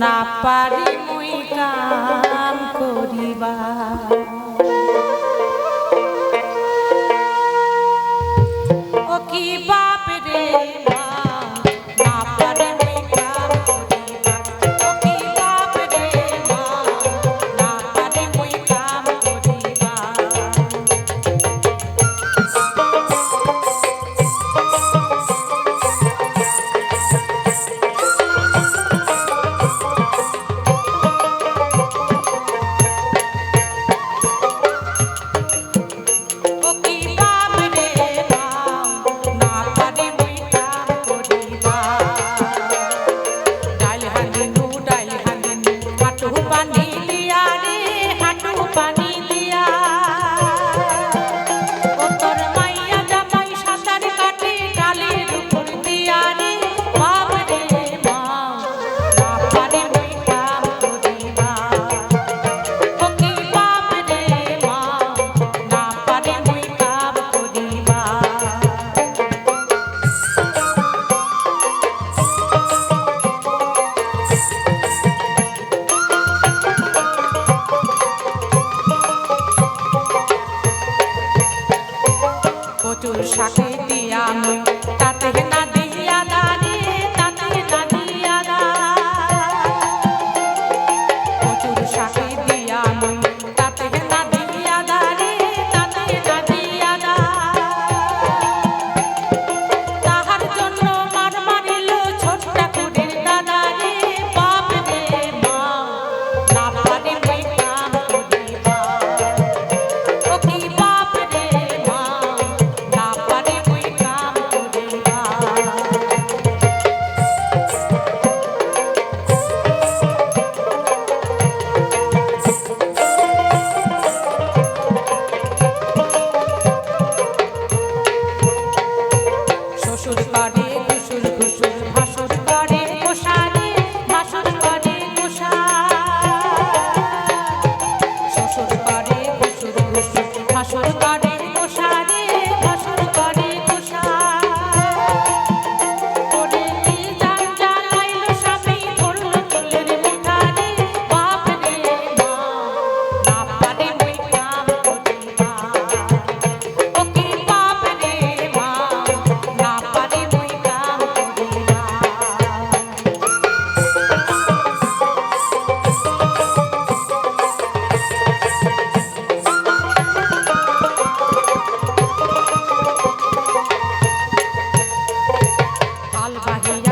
না পারি মুই কাম করিবা শাকে দিয়া সরকার página.